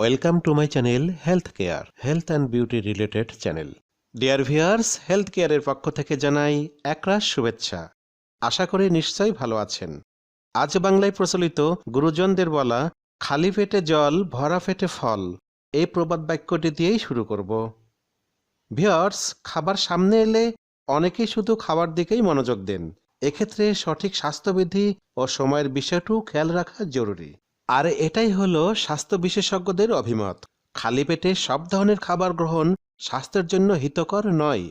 Welcome to my channel health care health and beauty related channel dear viewers health কেয়ারের পক্ষ থেকে জানাই একরাশ শুভেচ্ছা। আশা করি নিশ্চয়ই ভালো আছেন। আজ বাংলায় প্রচলিত গুরুজনদের বলা, খালি পেটে জল, ভরা পেটে ফল এই প্রবাদ বাক্যটি দিয়েই শুরু করব। ভিয়ার্স খাবার সামনে এলে অনেকেই শুধু খাবার দিকেই মনোযোগ দেন। এক্ষেত্রে সঠিক স্বাস্থ্যবিধি ও সময়ের বিষয়টিও খেয়াল রাখা জরুরি। আর এটাই হলো স্বাস্থ্য বিশেষজ্ঞদের অভিমত। খালি পেটে সব ধরনের খাবার গ্রহণ স্বাস্থ্যের জন্য হিতকর নয়।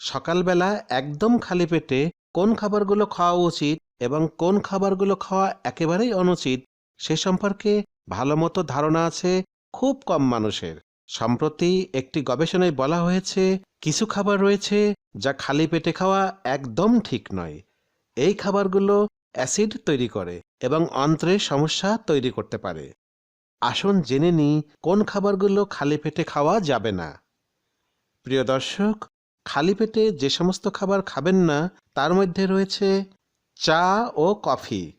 সকালবেলা একদম খালি পেটে কোন খাবারগুলো খাওয়া উচিত এবং কোন খাবারগুলো খাওয়া একেবারেই অনুচিত, সে সম্পর্কে ভালো মতো ধারণা আছে খুব কম মানুষের। সম্প্রতি একটি গবেষণায় বলা হয়েছে, কিছু খাবার রয়েছে যা খালি পেটে খাওয়া একদম ঠিক নয়। এই খাবারগুলো অ্যাসিড তৈরি করে। এবং অন্ত্রে সমস্যা তৈরি করতে পারে। আসুন জেনে নিই, কোন খাবারগুলো খালি পেটে খাওয়া যাবে না। প্রিয় দর্শক, খালি পেটে যে সমস্ত খাবার খাবেন না, তার মধ্যে রয়েছে চা ও কফি।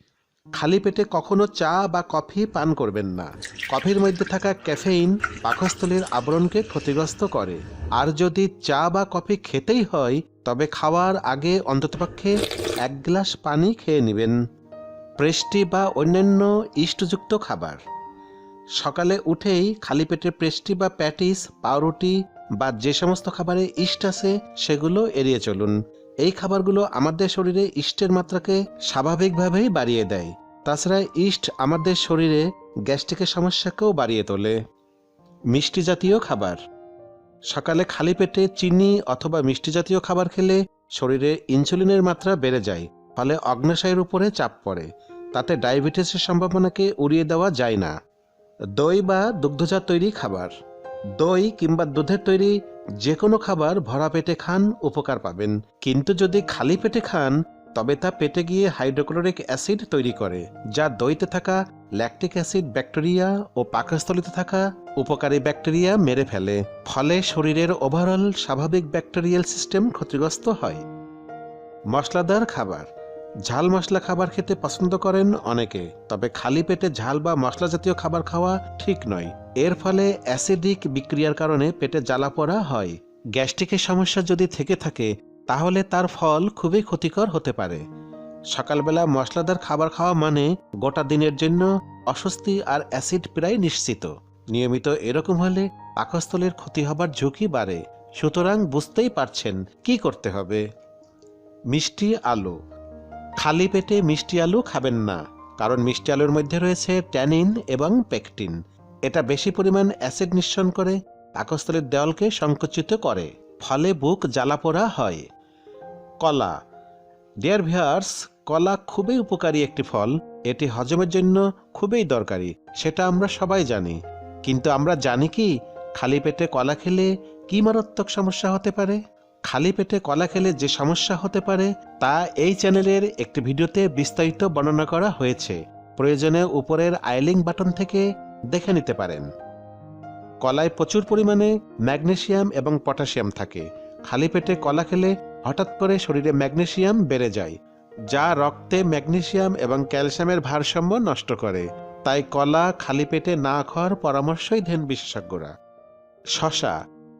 খালি পেটে কখনো চা বা কফি পান করবেন না। কফির মধ্যে থাকা ক্যাফেইন পাকস্থলীর আবরণকে ক্ষতিগ্রস্ত করে। আর যদি চা বা কফি খেতেই হয়, তবে খাওয়ার আগে অন্ততপক্ষে এক গ্লাস পানি খেয়ে নেবেন। প্রেস্টি বা অন্যান্য ইষ্টযুক্ত খাবার। সকালে উঠেই খালি পেটে প্রেস্টি বা প্যাটিস, পাউরুটি বা যে সমস্ত খাবারে ইস্ট আছে, সেগুলো এড়িয়ে চলুন। এই খাবারগুলো আমাদের শরীরে ইস্টের মাত্রাকে স্বাভাবিকভাবেই বাড়িয়ে দেয়। তাছাড়া ইস্ট আমাদের শরীরে গ্যাস্ট্রিকের সমস্যাকেও বাড়িয়ে তোলে। মিষ্টি জাতীয় খাবার। সকালে খালি পেটে চিনি অথবা মিষ্টি জাতীয় খাবার খেলে শরীরে ইনসুলিনের মাত্রা বেড়ে যায়। ফলে অগ্নাশয়ের উপরে চাপ পড়ে। তাতে ডায়াবেটিসের সম্ভাবনাকে উড়িয়ে দেওয়া যায় না। দই বা দুগ্ধজাত তৈরি খাবার। দই কিংবা দুধের তৈরি যে কোনো খাবার ভরা পেটে খান, উপকার পাবেন। কিন্তু যদি খালি পেটে খান, তবে তা পেটে গিয়ে হাইড্রোক্লোরিক অ্যাসিড তৈরি করে, যা দইতে থাকা ল্যাকটিক অ্যাসিড, ব্যাকটেরিয়া ও পাকস্থলিতে থাকা উপকারী ব্যাকটেরিয়া মেরে ফেলে। ফলে শরীরের ওভারঅল স্বাভাবিক ব্যাকটেরিয়াল সিস্টেম ক্ষতিগ্রস্ত হয়। মশলাদার খাবার। ঝাল মশলা খাবার খেতে পছন্দ করেন অনেকে, তবে খালি পেটে ঝাল বা মশলা জাতীয় খাবার খাওয়া ঠিক নয়। এর ফলে অ্যাসিডিক বিক্রিয়ার কারণে পেটে জ্বালা পড়া হয়। গ্যাস্ট্রিকের সমস্যা যদি থেকে থাকে, তাহলে তার ফল খুবই ক্ষতিকর হতে পারে। সকালবেলা মশলাদার খাবার খাওয়া মানে গোটা দিনের জন্য অস্বস্তি আর অ্যাসিড প্রায় নিশ্চিত। নিয়মিত এরকম হলে পাকস্থলীর ক্ষতি হবার ঝুঁকি বাড়ে। সুতরাং বুঝতেই পারছেন কি করতে হবে। মিষ্টি আলু খালি পেটে মিষ্টি আলু খাবেন না, কারণ মিষ্টি আলুর মধ্যে রয়েছে ট্যানিন এবং পেকটিন। এটা বেশি পরিমাণ অ্যাসিড নিঃসরণ করে, পাকস্থলীর দেওয়ালকে সংকুচিত করে, ফলে বুক জ্বালাপোড়া হয়। কলা। ডিয়ার ভিয়ার্স কলা খুবই উপকারী একটি ফল। এটি হজমের জন্য খুবই দরকারি, সেটা আমরা সবাই জানি। কিন্তু আমরা জানি কি, খালি পেটে কলা খেলে কি মারাত্মক সমস্যা হতে পারে? খালি পেটে কলা খেলে যে সমস্যা হতে পারে, তা এই চ্যানেলের একটি ভিডিওতে বিস্তারিত বর্ণনা করা হয়েছে। প্রয়োজনে উপরের আইলিং বাটন থেকে দেখে নিতে পারেন। কলায় প্রচুর পরিমাণে ম্যাগনেশিয়াম এবং পটাশিয়াম থাকে। খালি পেটে কলা খেলে হঠাৎ করে শরীরে ম্যাগনেশিয়াম বেড়ে যায়, যা রক্তে ম্যাগনেশিয়াম এবং ক্যালসিয়ামের ভারসাম্য নষ্ট করে। তাই কলা খালি পেটে না খাওয়ার পরামর্শই দেন বিশেষজ্ঞরা। শশা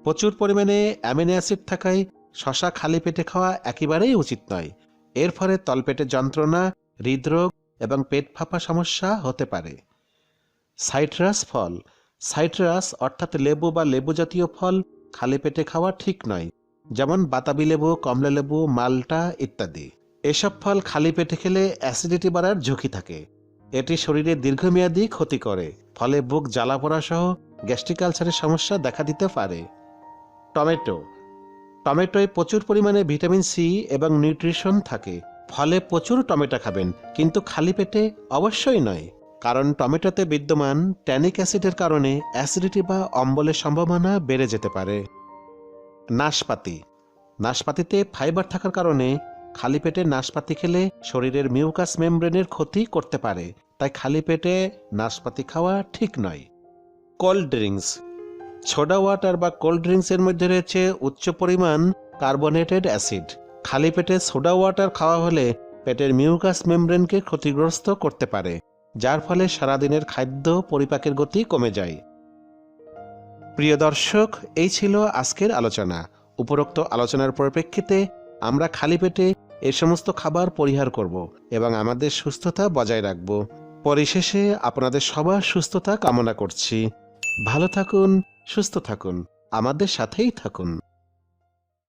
প্রচুর পরিমাণে অ্যামিনো অ্যাসিড থাকায় শশা খালি পেটে খাওয়া একেবারেই উচিত নয়। এর ফলে তলপেটে যন্ত্রণা, হৃদরোগ এবং পেট ফাঁপা সমস্যা হতে পারে। সাইট্রাস ফল। সাইট্রাস অর্থাৎ লেবু বা লেবু জাতীয় ফল খালি পেটে খাওয়া ঠিক নয়, যেমন বাতাবি লেবু, কমলা লেবু, মালটা ইত্যাদি। এসব ফল খালি পেটে খেলে অ্যাসিডিটি বাড়ার ঝুঁকি থাকে। এটি শরীরে দীর্ঘমেয়াদী ক্ষতি করে, ফলে বুক জ্বালা পোড়া সহ গ্যাস্ট্রিক আলসারের সমস্যা দেখা দিতে পারে। টমেটো। টমেটোয় প্রচুর পরিমাণে ভিটামিন সি এবং নিউট্রিশন থাকে। ফলে প্রচুর টমেটো খাবেন, কিন্তু খালি পেটে অবশ্যই নয়। কারণ টমেটোতে বিদ্যমান ট্যানিক অ্যাসিডের কারণে অ্যাসিডিটি বা অম্বলের সম্ভাবনা বেড়ে যেতে পারে। নাশপাতি। নাশপাতিতে ফাইবার থাকার কারণে খালি পেটে নাশপাতি খেলে শরীরের মিউকাস মেমব্রেনের ক্ষতি করতে পারে। তাই খালি পেটে নাশপাতি খাওয়া ঠিক নয়। Cold drinks. সোডা ওয়াটার বা কোল্ড ড্রিঙ্কসের মধ্যে রয়েছে উচ্চ পরিমাণ কার্বনেটেড অ্যাসিড খালি পেটে সোডা ওয়াটার খাওয়া হলে পেটের মিউকাস মেমব্রেনকে ক্ষতিগ্রস্ত করতে পারে, যার ফলে সারাদিনের খাদ্য পরিপাকের গতি কমে যায়। প্রিয় দর্শক, এই ছিল আজকের আলোচনা। উপরোক্ত আলোচনার পরিপ্রেক্ষিতে আমরা খালি পেটে এ সমস্ত খাবার পরিহার করব এবং আমাদের সুস্থতা বজায় রাখব। পরিশেষে আপনাদের সবার সুস্থতা কামনা করছি। ভালো থাকুন সুস্থ থাকুন আমাদের সাথেই থাকুন।